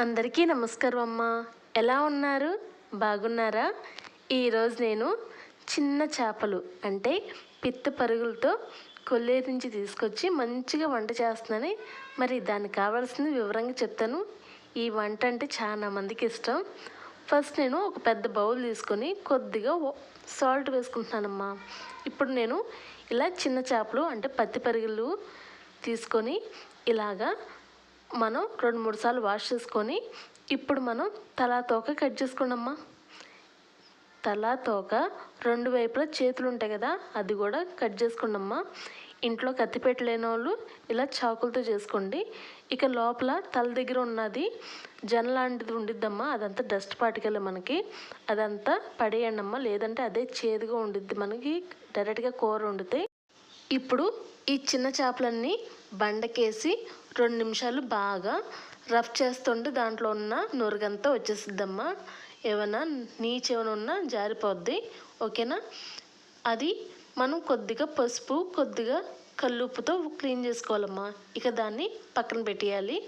అందరికీ నమస్కారం అమ్మ. ఎలా ఉన్నారు? బాగున్నారా? ఈరోజు నేను చిన్న చేపలు అంటే పిత్త పరుగులతో కొల్లేరు నుంచి తీసుకొచ్చి మంచిగా వంట చేస్తున్నాను. మరి దానికి కావాల్సింది వివరంగా చెప్తాను. ఈ వంట అంటే చాలా మందికి ఇష్టం. ఫస్ట్ నేను ఒక పెద్ద బౌల్ తీసుకొని కొద్దిగా సాల్ట్ వేసుకుంటున్నానమ్మా. ఇప్పుడు నేను ఇలా చిన్న చేపలు అంటే పత్తి పరుగులు తీసుకొని ఇలాగా మనం రెండు మూడు సార్లు వాష్ చేసుకొని ఇప్పుడు మనం తలా తోక కట్ చేసుకున్నామ్మా తలా తోక రెండు వైపులా చేతులు ఉంటాయి కదా అది కూడా కట్ చేసుకోండమ్మా. ఇంట్లో కత్తిపెట్ట లేని వాళ్ళు ఇలా చాకులతో చేసుకోండి. ఇక లోపల తల దగ్గర ఉన్నది జన లాంటిది ఉండిద్దమ్మా అదంతా డస్ట్ పార్టికల్ మనకి. అదంతా పడేయండి అమ్మా లేదంటే అదే చేదుగా ఉండిద్ది మనకి డైరెక్ట్గా కూర వండితే. ఇప్పుడు ఈ చిన్న చేపలన్నీ బండకేసి రెండు నిమిషాలు బాగా రఫ్ చేస్తుంటే దాంట్లో ఉన్న నురగంతా వచ్చేసిద్దమ్మా. ఏమైనా నీచు ఏమైనా ఉన్నా జారిపోద్ది. ఓకేనా? అది మనం కొద్దిగా పసుపు కొద్దిగా కల్లుప్పుతో క్లీన్ చేసుకోవాలమ్మా. ఇక దాన్ని పక్కన పెట్టేయాలి.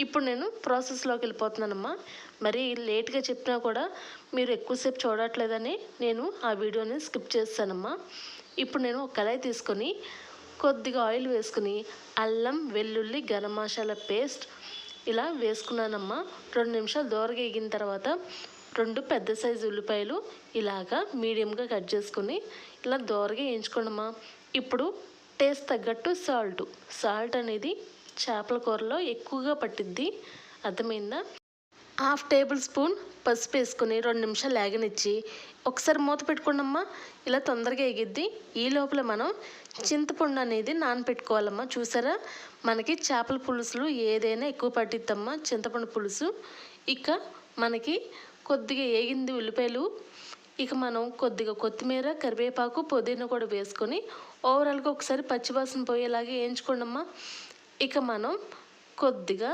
ఇప్పుడు నేను ప్రాసెస్లోకి వెళ్ళిపోతున్నానమ్మా. మరి లేట్గా చెప్పినా కూడా మీరు ఎక్కువసేపు చూడట్లేదని నేను ఆ వీడియోని స్కిప్ చేస్తానమ్మా. ఇప్పుడు నేను ఒక కళాయి తీసుకొని కొద్దిగా ఆయిల్ వేసుకుని అల్లం వెల్లుల్లి గరం మసాలా పేస్ట్ ఇలా వేసుకున్నానమ్మా. రెండు నిమిషాలు దోరగా తర్వాత రెండు పెద్ద సైజు ఉల్లిపాయలు ఇలాగా మీడియంగా కట్ చేసుకుని ఇలా దోరగా వేయించుకోండమ్మా. ఇప్పుడు టేస్ట్ తగ్గట్టు సాల్ట్. సాల్ట్ అనేది చేపల కూరలో ఎక్కువగా పట్టిద్ది. అర్థమైందా? హాఫ్ టేబుల్ స్పూన్ పసుపు వేసుకొని రెండు నిమిషాలు లేగనిచ్చి ఒకసారి మూత పెట్టుకోండమ్మా. ఇలా తొందరగా ఎగిద్ది. ఈ లోపల మనం చింతపండు అనేది నానపెట్టుకోవాలమ్మా. చూసారా? మనకి చేపల పులుసులు ఏదైనా ఎక్కువ పట్టిద్దమ్మా చింతపండు పులుసు. ఇక మనకి కొద్దిగా ఏగింది ఉల్లిపాయలు. ఇక మనం కొద్దిగా కొత్తిమీర కరివేపాకు పుదీనా కూడా వేసుకొని ఓవరాల్గా ఒకసారి పచ్చివాసన పోయేలాగా వేయించుకోండమ్మా. ఇక మనం కొద్దిగా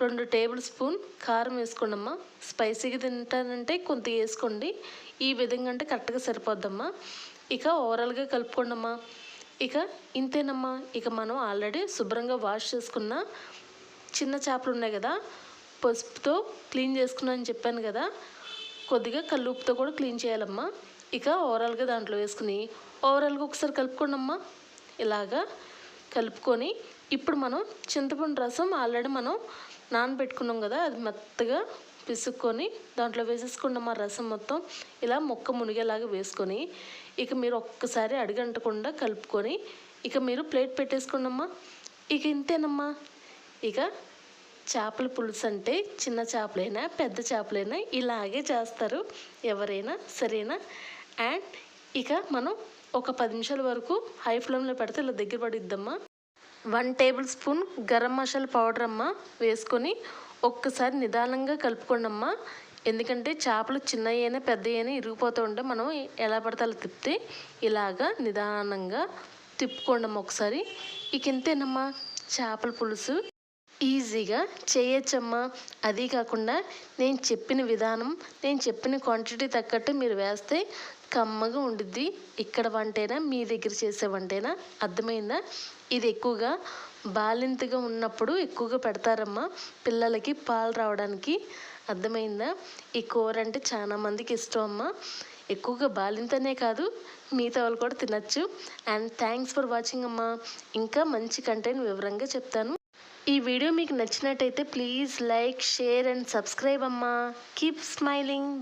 రెండు టేబుల్ స్పూన్ కారం వేసుకోండమ్మా. స్పైసీగా తింటానంటే కొంత వేసుకోండి. ఈ విధంగా అంటే కరెక్ట్గా సరిపోద్దమ్మా. ఇక ఓవరాల్గా కలుపుకోండమ్మా. ఇక ఇంతేనమ్మా. ఇక మనం ఆల్రెడీ శుభ్రంగా వాష్ చేసుకున్న చిన్న చేపలు ఉన్నాయి కదా పసుపుతో క్లీన్ చేసుకున్నా అని చెప్పాను కదా కొద్దిగా కల్లుపుతో కూడా క్లీన్ చేయాలమ్మా. ఇక ఓవరాల్గా దాంట్లో వేసుకుని ఓవరాల్గా ఒకసారి కలుపుకోండమ్మా. ఇలాగా కలుపుకొని ఇప్పుడు మనం చింతపండు రసం ఆల్రెడీ మనం నానబెట్టుకున్నాం కదా అది మెత్తగా పిసుక్కొని దాంట్లో వేసేసుకున్న మా రసం మొత్తం ఇలా మొక్క మునిగేలాగా వేసుకొని ఇక మీరు ఒక్కసారి అడిగంటకుండా కలుపుకొని ఇక మీరు ప్లేట్ పెట్టేసుకోండమ్మా. ఇక ఇంతేనమ్మా. ఇక చేపల పులుసు అంటే చిన్న చేపలైనా పెద్ద చేపలైనా ఇలాగే చేస్తారు ఎవరైనా సరేనా. అండ్ ఇక మనం ఒక పది నిమిషాల వరకు హై ఫ్లేమ్లో పెడితే ఇలా దగ్గర పడిద్దమ్మా. One tablespoon garam masala powder అమ్మ వేసుకొని ఒక్కసారి నిదానంగా కలుపుకోండి అమ్మ ఎందుకంటే చేపలు చిన్నయ్యైనా పెద్దయ్యైనా ఇరిగిపోతూ ఉంటే మనం ఎలా పడితే అలా తిప్పితే ఇలాగా నిదానంగా తిప్పుకోండి అమ్మ ఒకసారి. ఇక ఇంతేనమ్మా చేపల పులుసు ఈజీగా చేయొచ్చమ్మా. అది కాకుండా నేను చెప్పిన విధానం నేను చెప్పిన క్వాంటిటీ తగ్గట్టు మీరు వేస్తే కమ్మగా ఉండిద్ది. ఇక్కడ వంటైనా మీ దగ్గర చేసే వంటైనా అర్థమైందా? ఇది ఎక్కువగా బాలింతగా ఉన్నప్పుడు ఎక్కువగా పెడతారమ్మా. పిల్లలకి పాలు రావడానికి అర్థమైందా? ఈ కూర అంటే చాలా మందికి ఇష్టం అమ్మా. ఎక్కువగా బాలింతనే కాదు మిగతా వాళ్ళు కూడా తినచ్చు. అండ్ థ్యాంక్స్ ఫర్ వాచింగ్ అమ్మా. ఇంకా మంచి కంటెంట్ వివరంగా చెప్తాను. ఈ వీడియో మీకు నచ్చినట్టయితే please like share and subscribe అమ్మా. Keep smiling